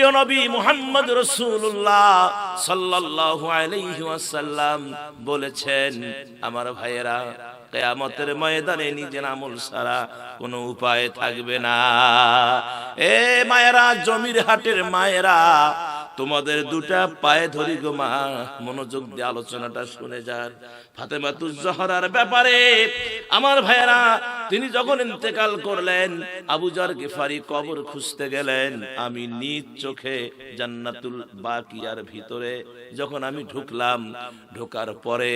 প্রিয় নবী মুহাম্মদ রসুল্লাহ সাল্লাল্লাহু আলাইহি বলেছেন, আমার ভাইয়েরা, কেয়ামতের ময়দানে নিজের আমল ছাড়া কোনো উপায় থাকবে না। এ মায়েরা, জমির হাটের মায়েরা, তোমাদের দুটা পায়ে ধরি গো মা। মনোযোগ দিয়ে আলোচনাটা শুনে যান। ফাতেমাতুজ জহরার ব্যাপারে আমার ভাইয়েরা তিনি যখন ইন্তেকাল করলেন আবুজার গেফারি কবর খুঁজতে গেলেন। আমি নিজ চোখে জান্নাতুল বাকিয়ার ভিতরে যখন আমি ঢুকলাম, ঢোকার পরে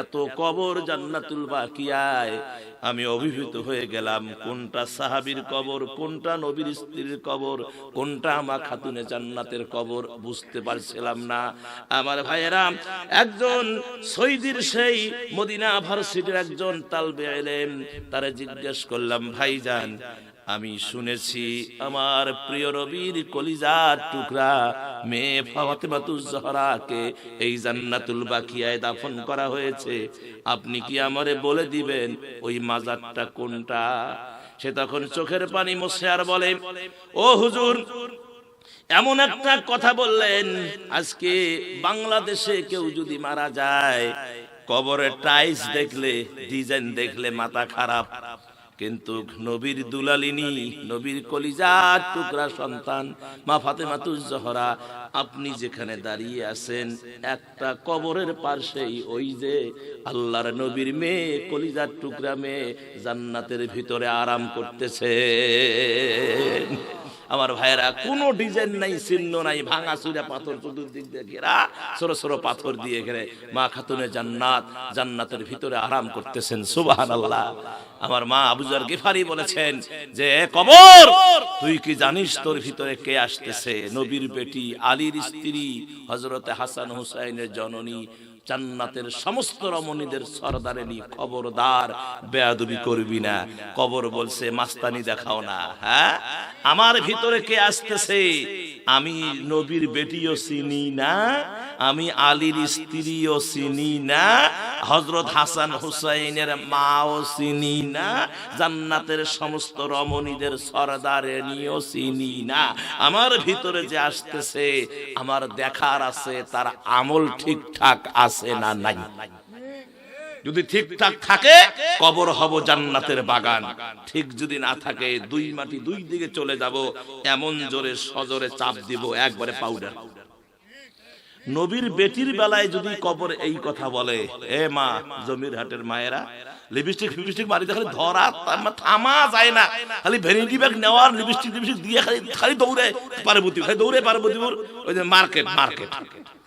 এত কবর জান্নাতুল বাকিয়ায় আমি অভিভূত হয়ে গেলাম, কোনটা সাহাবীর কবর, কোনটা নবীর স্ত্রীর কবর, কোনটা আমার খাতুনে জান্নাতের কবর, বুঝতে পারছিলাম না। আমার ভাইয়েরা, একজন সৈদির সেই মদিনা ভার্সিটির একজন তালবে এলেন তারা জিজ্ঞেস করলাম, ভাইজান, আমি শুনেছি আমার প্রিয় রবির কলিজার টুকরা মেয়ে ফাতেমাতুজ জহরাকে এই জান্নাতুল বাকিয়ায় দাফন করা হয়েছে। আপনি কি আমারে বলে দিবেন ওই মাজারটা কোনটা? সে তখন চোখের পানি মুছে আর বলে, ও হুজুর, এমন একটা কথা বললেন, আজকে বাংলাদেশে কেউ যদি মারা যায় কবরের টাইস দেখলে, ডিজাইন দেখলে মাথা খারাপ। কিন্তু নবীর দুলালিনী, নবীর কলিজার টুকরা সন্তান, মা ফাতেমাতুজ জহরা, আপনি যেখানে দাঁড়িয়ে আছেন, একটা কবরের পার্শ্বেই ওই যে আল্লাহর নবীর মেয়ে, কলিজার টুকরা মেয়ে জান্নাতের ভিতরে আরাম করতেছে। আমার ভাইয়েরা, কোনো ডিজাইন নাই চিহ্ন নাই, ভাঙা চুরা পাথর চতুর্দিক দিয়ে ঘেরা ছোট ছোট পাথর দিয়ে ঘেরে মা খাতুনে জান্নাত, জান্নাতের ভিতরে আরাম করতেছেন সুবাহান আল্লাহ আমার মা আবুজার গিফারি বলেছেন যে কবর, তুই কি জানিস তোর ভিতরে কে আসতেছে? নবীর বেটি, আলীর স্ত্রী হজরতে হাসান হুসাইনের জননী জান্নাতের সমস্ত রমণীদের সরদারেনি খবরদার বেয়াদবি করবি না। কবর বলছে, মাস্তানি দেখাও না। হ্যাঁ? আমার ভিতরে কে আসতেছে? আমি নবীর বেটিও চিনি না, আমি আলীর স্ত্রীও চিনি না হজরত হাসান হুসাইনের মাও চিনি না, জান্নাতের সমস্ত রমণীদের সরদারেনিও চিনি না। আমার ভিতরে যে আসতেছে, আমার দেখার আছে, তার আমল ঠিকঠাক আছে না নাই? যদি ঠিকঠাক থাকে, কবর হব জান্নাতের বাগান। ঠিক যদি না থাকে, দুই মাটি দুই দিকে চলে যাব, এমন জোরে সজোরে চাপ দিব, একবারে পাউডার নবীর বেটির বেলায় যদি কবর এই কথা বলে, এ মা, জমির হাটের মায়েরা, লিপস্টিক ফিপস্টিক মারিতে খালি ধরা থামা যায় না। খালি ভ্যানিটি ব্যাগ নেওয়ার লিপস্টিক লিপস্টিক দিয়ে খালি খালি দৌড়ে, পার্বতী, খালি দৌড়ে পার্বতীপুর, ওই যে মার্কেট মার্কেট।